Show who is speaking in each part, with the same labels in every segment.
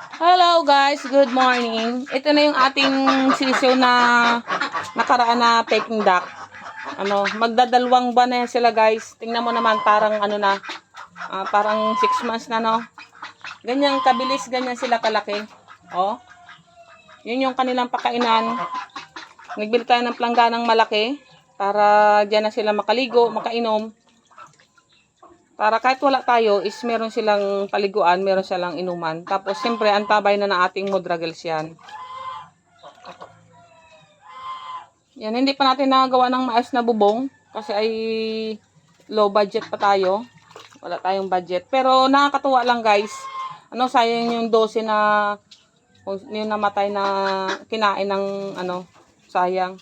Speaker 1: Hello guys, good morning. Ito na yung ating sisiw na nakaraan na peking duck. Ano, magdadalawang buwan na sila guys. Tingnan mo naman parang ano na, ah, parang 6 months na no. Ganyan kabilis, ganyan sila kalaki. Oh. Yun yung kanilang pakainan. Nagbili tayo ng plangganang malaki para diyan na sila makaligo, makainom. Para kahit wala tayo, is meron silang paliguan, meron silang inuman. Tapos, siyempre, ang tabay na ng ating mudragals yan. Yan, hindi pa natin nagawa ng maayos na bubong. Kasi ay low budget pa tayo. Wala tayong budget. Pero, nakakatuwa lang guys. Ano, sayang yung 12 na yung namatay na kinain ng ano, sayang.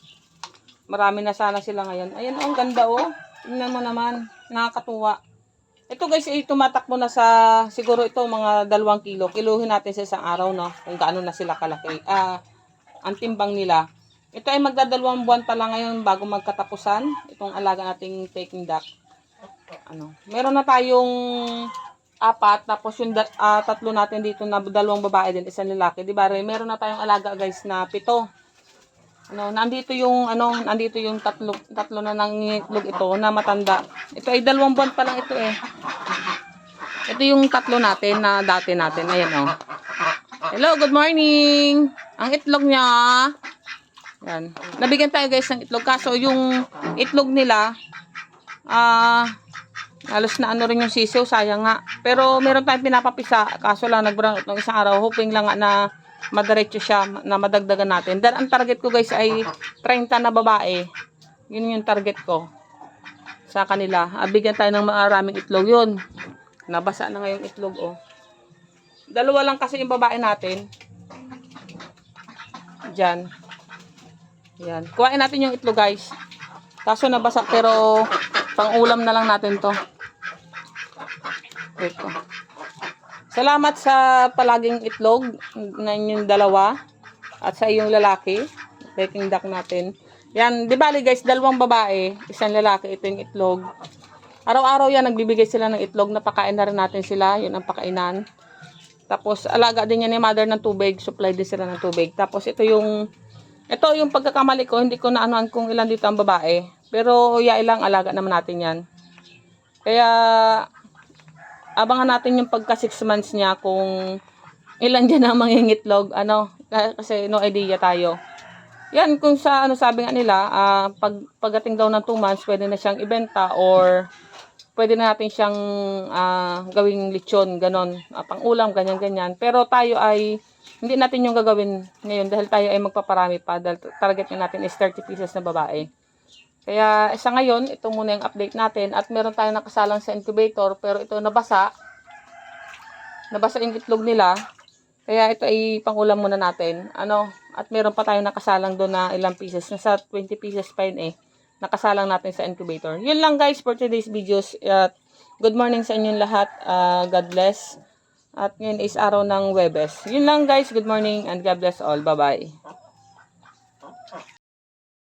Speaker 1: Marami na sana sila ngayon. Ayan, oh, ang ganda oh. Tingnan mo naman. Nakakatuwa. Ito guys, ay tumatakbo na sa, siguro ito mga dalawang kilo. Kiluhin natin sa isang araw, no? Kung gaano na sila kalaki. Ah, ang timbang nila. Ito ay magdadalawang buwan pa lang ngayon bago magkatapusan. Itong alaga nating taking duck. Ano, meron na tayong apat, tapos yung dat- ah, tatlo natin dito na dalawang babae din, isang lalaki. Di ba? Meron na tayong alaga guys na pito. Ano, nandito yung ano, nandito yung tatlo tatlo na nangingitlog ito na matanda. Ito ay dalawang buwan pa lang ito eh. Ito yung tatlo natin na dati natin. Ayan oh. Hello, good morning. Ang itlog niya. Yan. Nabigyan tayo guys ng itlog kaso yung itlog nila ah halos na ano rin yung sisiw, sayang nga. Pero meron tayong pinapapisa, kaso lang nagbrang ng isang araw, hoping lang nga na madiretso siya, na madagdagan natin. Dahil ang target ko guys ay 30 na babae. Yun yung target ko sa kanila. Ah, bigyan tayo ng maraming itlog yun. Nabasa na ngayong itlog oh. Dalawa lang kasi yung babae natin. Diyan. Yan. Kuhain natin yung itlog guys. Kaso nabasa pero pang ulam na lang natin to. Ito. Salamat sa palaging itlog na yung dalawa at sa iyong lalaki. Peking duck natin. Yan, di bali guys, dalawang babae, isang lalaki, ito yung itlog. Araw-araw yan, nagbibigay sila ng itlog, napakain na rin natin sila, yun ang pakainan. Tapos, alaga din yan ni mother ng tubig, supply din sila ng tubig. Tapos, ito yung, ito yung pagkakamali ko, hindi ko na anuan kung ilan dito ang babae. Pero, ya ilang alaga naman natin yan. Kaya, abangan natin yung pagka 6 months niya kung ilan dyan ang mangingitlog. Ano, kasi no idea tayo. Yan, kung sa ano sabi nga nila, ah, pag, pagdating daw ng 2 months, pwede na siyang ibenta or pwede na natin siyang ah, gawing lechon, ganon, ah, pang ganyan-ganyan. Pero tayo ay, hindi natin yung gagawin ngayon dahil tayo ay magpaparami pa dahil target natin is 30 pieces na babae. Kaya sa ngayon, ito muna yung update natin at meron tayong nakasalang sa incubator pero ito nabasa. Nabasa yung itlog nila. Kaya ito ay pangulam muna natin. Ano, at meron pa tayong nakasalang doon na ilang pieces. Nasa 20 pieces pa yun eh. Nakasalang natin sa incubator. Yun lang guys for today's videos. At good morning sa inyong lahat. Ah, God bless. At ngayon is araw ng Webes. Yun lang guys. Good morning and God bless all. Bye-bye.